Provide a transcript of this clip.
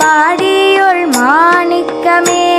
பாடியொள் மாணிக்கமே.